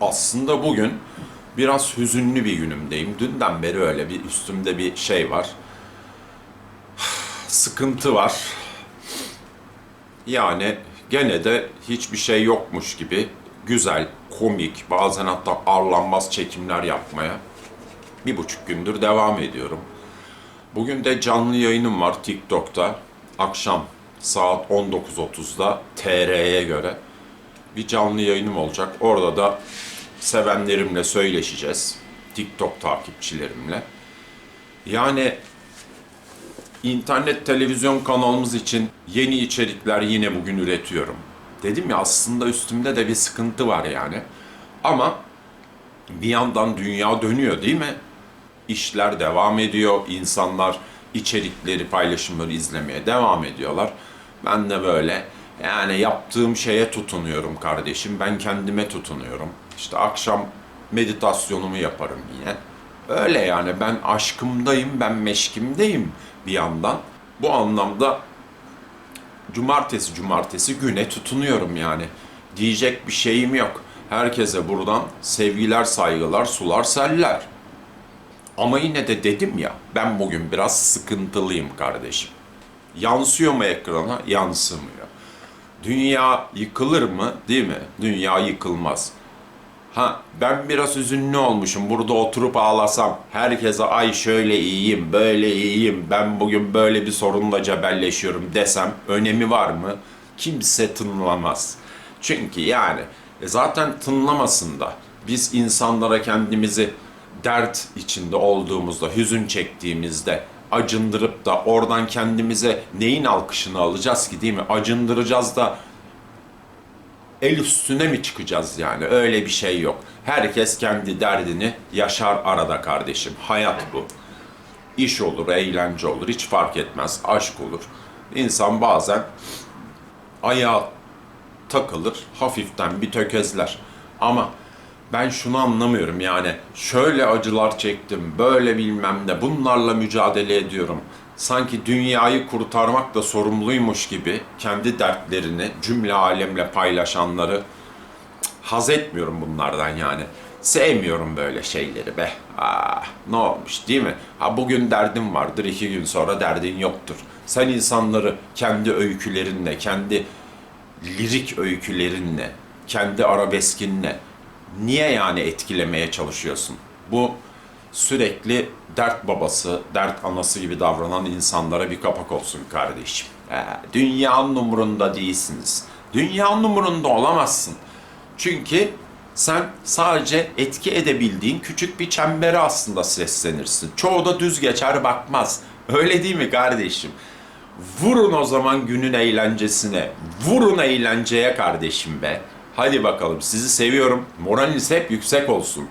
Aslında bugün biraz hüzünlü bir günümdeyim. Dünden beri öyle bir üstümde bir şey var. Sıkıntı var. Yani gene de hiçbir şey yokmuş gibi güzel, komik, bazen hatta arlanmaz çekimler yapmaya bir buçuk gündür devam ediyorum. Bugün de canlı yayınım var TikTok'ta. Akşam saat 19.30'da TR'ye göre bir canlı yayınım olacak. Orada da sevenlerimle söyleşeceğiz. TikTok takipçilerimle. Yani internet televizyon kanalımız için yeni içerikler yine bugün üretiyorum. Dedim ya aslında üstümde de bir sıkıntı var yani. Ama bir yandan dünya dönüyor değil mi? İşler devam ediyor. İnsanlar içerikleri, paylaşımları izlemeye devam ediyorlar. Ben de böyle yani yaptığım şeye tutunuyorum kardeşim. Ben kendime tutunuyorum. İşte akşam meditasyonumu yaparım yine. Öyle yani ben aşkımdayım, ben meşkimdeyim bir yandan. Bu anlamda cumartesi cumartesi güne tutunuyorum yani. Diyecek bir şeyim yok. Herkese buradan sevgiler, saygılar, sular, seller. Ama yine de dedim ya, ben bugün biraz sıkıntılıyım kardeşim. Yansıyor mu ekrana? Yansımıyor. Dünya yıkılır mı? Değil mi? Dünya yıkılmaz. Ha ben biraz üzünlü olmuşum. Burada oturup ağlasam, herkese ay şöyle iyiyim, böyle iyiyim, ben bugün böyle bir sorunla cebelleşiyorum desem önemi var mı? Kimse tınlamaz. Çünkü yani e zaten tınlamasın da biz insanlara kendimizi dert içinde olduğumuzda, hüzün çektiğimizde acındırıp da oradan kendimize neyin alkışını alacağız ki değil mi? Acındıracağız da el üstüne mi çıkacağız yani? Öyle bir şey yok. Herkes kendi derdini yaşar arada kardeşim. Hayat bu. İş olur, eğlence olur, hiç fark etmez. Aşk olur. İnsan bazen ayağa takılır, hafiften bir tökezler. Ama ben şunu anlamıyorum yani şöyle acılar çektim, böyle bilmem ne bunlarla mücadele ediyorum. Sanki dünyayı kurtarmak da sorumluymuş gibi kendi dertlerini cümle alemle paylaşanları haz etmiyorum bunlardan yani. Sevmiyorum böyle şeyleri be. Ah, ne olmuş değil mi? Ha bugün derdin vardır, iki gün sonra derdin yoktur. Sen insanları kendi öykülerinle, kendi lirik öykülerinle, kendi arabeskinle niye yani etkilemeye çalışıyorsun? Bu sürekli dert babası, dert anası gibi davranan insanlara bir kapak olsun kardeşim. Ee, dünyanın umurunda değilsiniz. Dünyanın umurunda olamazsın. Çünkü sen sadece etki edebildiğin küçük bir çembere aslında seslenirsin. Çoğu da düz geçer bakmaz. Öyle değil mi kardeşim? Vurun o zaman günün eğlencesine. Vurun eğlenceye kardeşim be. Hadi bakalım sizi seviyorum. Moraliniz hep yüksek olsun.